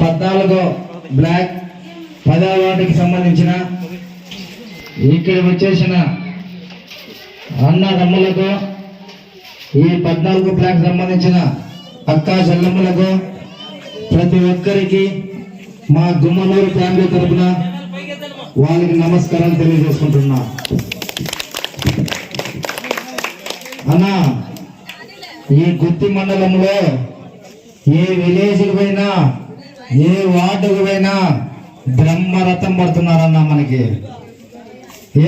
పద్నాలుగో బ్లాక్ పదవ వార్డుకి సంబంధించిన ఇక్కడ వచ్చేసిన అన్నదమ్ములకు ఈ పద్నాలుగు బ్లాక్ సంబంధించిన అక్క చెల్లెమ్మలకు ప్రతి ఒక్కరికి మా గుమ్మలూరు ఫ్యామిలీ తరపున వాళ్ళకి నమస్కారం తెలియజేసుకుంటున్నా. అన్నా ఈ గుత్తి మండలంలో ఏ విలేజ్కి పోయినా ఏ వార్డుకు పోయినా బ్రహ్మరథం పడుతున్నారన్న మనకి.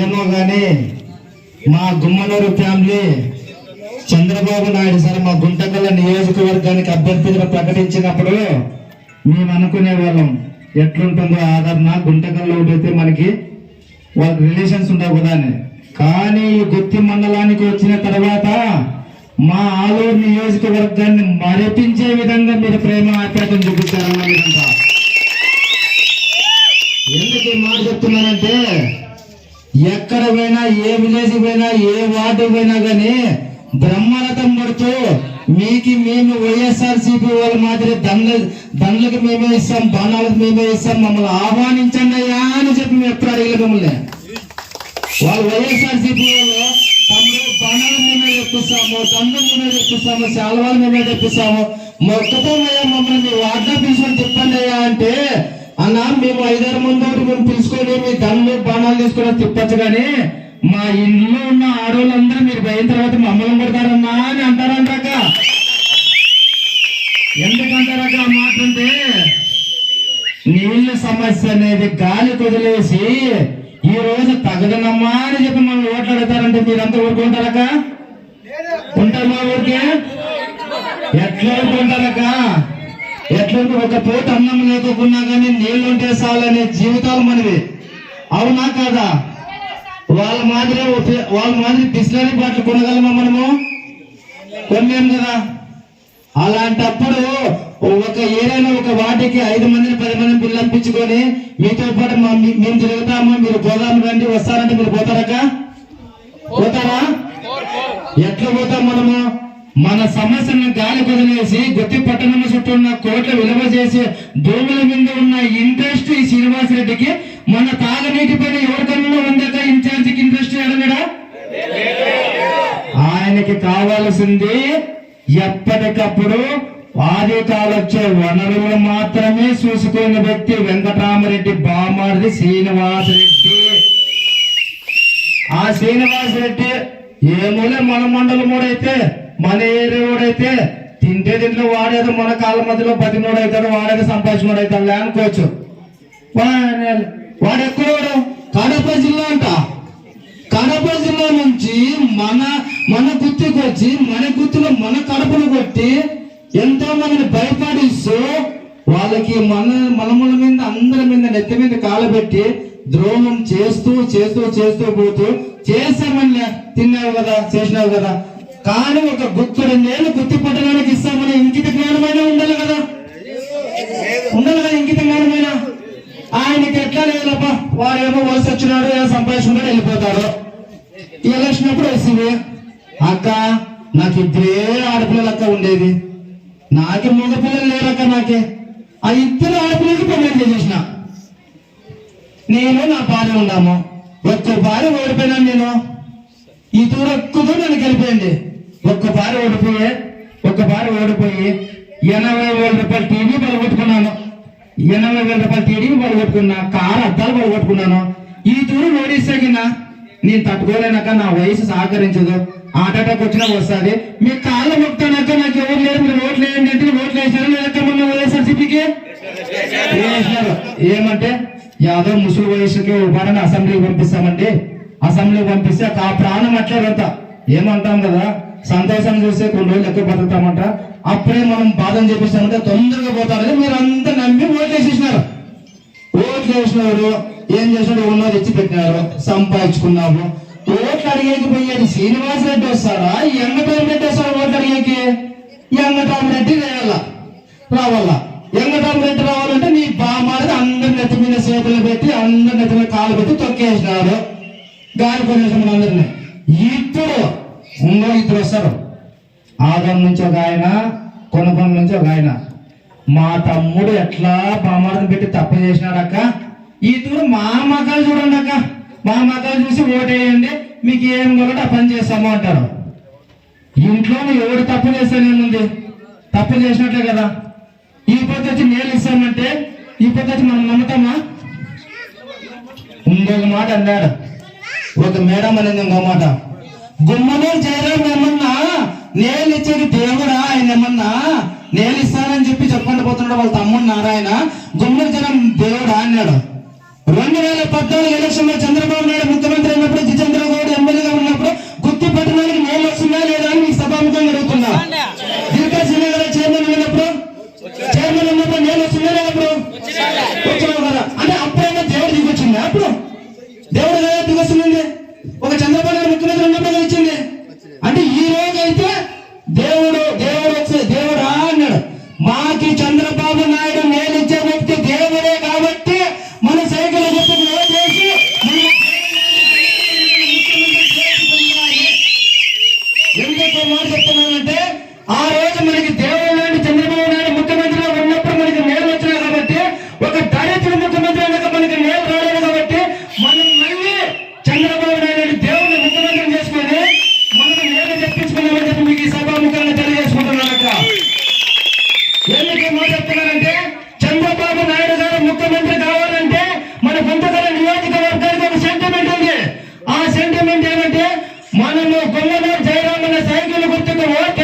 ఏమో కానీ మా గుమ్మలూరు ఫ్యామిలీ చంద్రబాబు నాయుడు సార్ మా గుంటకల్ల నియోజకవర్గానికి అభ్యర్థులు ప్రకటించినప్పుడు మేము అనుకునే వాళ్ళం ఎట్లుంటుందో ఆదరణ గుంటకల్లో అయితే మనకి వాళ్ళకి రిలేషన్స్ ఉండవు కదా అని. కానీ ఈ గుత్తి మండలానికి వచ్చిన తర్వాత మా ఆలూరు నియోజకవర్గాన్ని మరిపించే విధంగా మీరు ప్రేమ ఆప్యాతం చూపిస్తారన్న విధంగా ఎందుకు మాట చెప్తున్నానంటే ఎక్కడ పోయినా ఏ విలేజ్ పోయినా ఏ వార్డు పోయినా గానీ బ్రహ్మరథం పడుతూ మీకు మేము వైఎస్ఆర్ సిపి వాళ్ళ మాదిరి దండ దండ్లకు మేమే ఇస్తాం బాణాలకు మేమే ఇస్తాం మమ్మల్ని ఆహ్వానించండి అయ్యా అని చెప్పి మేము ఎప్పుడు అడిగలేదు మమ్మల్ని. వాళ్ళు వైఎస్ఆర్ సిపి వాళ్ళు తమ్ముడు బాణాలు మేమే తెప్పిస్తాము దండ్లు మేమే తెప్పిస్తాము మేమే తెప్పిస్తాము మొక్కతోమయ్యా మమ్మల్ని మీ వార్డా పిలుచుకొని తిప్పండి అయ్యా అంటే అన్న మేము ఐదారు మంది మేము పిలుచుకొని మీ దండ్లు బాణాలు తీసుకొని తిప్పచ్చు కానీ మా ఇంట్లో ఉన్న ఆడవాళ్ళందరూ మీరు పోయిన తర్వాత మమ్మల్ని కొడతారన్నా అని అంటారంటాక ఎందుకంటారక మాట అంటే నీళ్ళ సమస్య అనేది గాలి కుదిలేసి ఈ రోజు తగదనమ్మా అని చెప్పి మాట్లాడతారంటే మీరంతా ఊరుకుంటారక ఉంటారు మా ఊరికే? ఎట్లా ఊరుకుంటారక ఎట్లా ఒక పూట అన్నం లేకపోయినా కానీ నీళ్ళు ఉంటే చాలనే జీవితాలు మనవి. అవునా కాదా? వాళ్ళ మాదిరి వాళ్ళ మాదిరి బిస్లరీ బాటిల్ కొనగలమా మనము? కొనలేం కదా. అలాంటప్పుడు ఒక ఏదైనా ఒక వాటికి ఐదు మందిని పది మందిని పిల్లంపించుకొని మీతో పాటు మేము తిరుగుతాము? మీరు పోదాము రండి వస్తారంటే మీరు పోతారక పోతారా ఎట్లా పోతాం మనము? మన సమస్యను గాలి వదిలేసి గుత్తి పట్టణం చుట్టూ ఉన్న కోట్ల విలువ చేసి భూముల మీద ఉన్న ఇంట్రెస్ట్ ఈ శ్రీనివాసరెడ్డికి మన తాగనీటి పైన ఎవరికన్నా ఉందాక ఇన్ఛార్జికి ఇంట్రెస్ట్ ఎడలేడా ఆయనకి కావాల్సింది ఎప్పటికప్పుడు ఆదికాలు వచ్చే వనరులు మాత్రమే చూసుకునే వ్యక్తి వెంకటరామరెడ్డి బామారెడ్డి శ్రీనివాసరెడ్డి ఆ శ్రీనివాసరెడ్డి ఏ మూల మన మండలం అయితే మన ఏరియా తింటే తింటే వాడేదో మన కాళ్ళ మధ్యలో బతినోడు అవుతాడు వాడేదో సంపాదించినోడు అవుతాడు లేనుకోవచ్చు. వాడు ఎక్కడోడు కడప జిల్లా అంట. కడప జిల్లా నుంచి మన మన గుర్తుకు వచ్చి మన గుర్తులో మన కడపను కొట్టి ఎంతో మందిని భయపడిస్తూ వాళ్ళకి మన మనముల మీద అందరి మీద నెత్తి మీద కాలబెట్టి ద్రోహం చేస్తూ చేస్తూ చేస్తూ పోతూ చేసామని తిన్నావు కదా చేసినావు కదా. కానీ ఒక గుర్తు నేను గుర్తు పట్టడానికి ఇస్తామని ఇంకిత జ్ఞానమైన ఉండాలి కదా. ఉండాలి కదా ఇంకిత జ్ఞానమైన? ఆయనకి ఎట్లా లేదప్ప వాడేమో వలస వచ్చినాడు ఏదో సంపాదించుకుంటాడు వెళ్ళిపోతాడు. ఎలక్షన్ అప్పుడు వస్తుంది? అక్క నాకు ఇద్దరే ఆడపిల్లలు అక్క ఉండేది. నాకే మగ పిల్లలు లేరక్క నాకే. ఆ ఇద్దరు ఆడపిల్లలకి పెళ్ళి చేసేసిన నేను నా భార్య ఉన్నాము ఒక్క భార్య ఓడిపోయినాను నేను. ఈ దూరక్కుతో నన్ను గెలిపోయింది ఒక్క భార్య ఓడిపోయి ఒక్క భార్య ఓడిపోయి ఎనభై వేల రూపాయలు టీవీ పడగొట్టుకున్నాను ఎనభై వేల రూపాయలు టీవీ పడగొట్టుకున్నా కారు అద్దాలు పడగొట్టుకున్నాను ఈ దూరం ఓడిస్తాగినా నేను తట్టుకోలేనాక నా వయసు సహకరించదు. హార్ట్ అటాక్ వచ్చినా వస్తుంది. మీ కాళ్ళు మొక్తానాక నాకు ఎవరు లేరు. మీరు ఓట్లు వేయండి అంటే ఓట్లు వేసారు లేక మొన్న వైఎస్ఆర్సీపీకి? వేసినారు ఏమంటే యాదో ముసలి వయసుకి ఉపాధిని అసెంబ్లీకి పంపిస్తామండి. అసెంబ్లీకి పంపిస్తే ఆ ప్రాణం అట్లేదంతా ఏమంటాం కదా? సంతోషం చూస్తే కొన్ని రోజులు ఎక్కువ బతుకుతామంట. అప్పుడే మనం బాధను చేపిస్తామంటే తొందరగా పోతారని మీరు అంతా నమ్మి ఓట్లు వేసేసినారు. ఓట్లు వేసినారు ఏం చేసినారు ఉన్నది ఇచ్చి పెట్టినారు సంపాదించుకున్నాము. ఓట్లు అడిగేకి పోయేది శ్రీనివాసరెడ్డి వస్తారా ఎంగటం రెడ్డి వస్తారా ఓట్లు అడిగేకి? ఎంగటరామ రెడ్డి రావాల రావాలా రావాలంటే నీ బామారిది అందరి నెత్తి మీద చేతులు పెట్టి అందరి నెత్తి మీద కాలు పెట్టి తొక్కేసినాడు గాలి కొనేసిన అందరినీ. ఇద్దరు ఇంకో ఇద్దరు వస్తారు. ఆదం నుంచి ఒక ఆయన కొనకొండ నుంచి ఒక ఆయన. మా తమ్ముడు ఎట్లా పామార్థం పెట్టి తప్పు చేసినాడక్క? ఇద్దరు మా మకాలు చూడండి అక్క. మా మకాలు చూసి ఓటేయండి మీకు ఏం కావాలంటే ఆ పని చేస్తాము అంటారు. ఇంట్లో ఎవడు తప్పు చేస్తానేముంది తప్పు చేసినట్లే కదా. ఈ పద్ధతి నేను ఇస్తామంటే ఈ పద్ధతి మనం నమ్ముతామా? ఇంకొక మాట అన్నాడు. ఒక మేడం అనేది ఇంకో మాట. గుమ్మలో జయరాం ఏమన్నా? నేను ఇచ్చేది దేవుడా ఆయన ఏమన్నా? నేను ఇస్తానని చెప్పి చెప్పండి పోతున్నాడు వాళ్ళ తమ్ముడు నారాయణ. గుమ్మడి జనం దేవుడా అన్నాడు. రెండు వేల పద్నాలుగు ఎలక్షన్లో చంద్రబాబు నాయుడు ముఖ్యమంత్రి ಅವರ కొల్లదారు జయరామన్న సైకిల్ గుర్తుకు ఓటు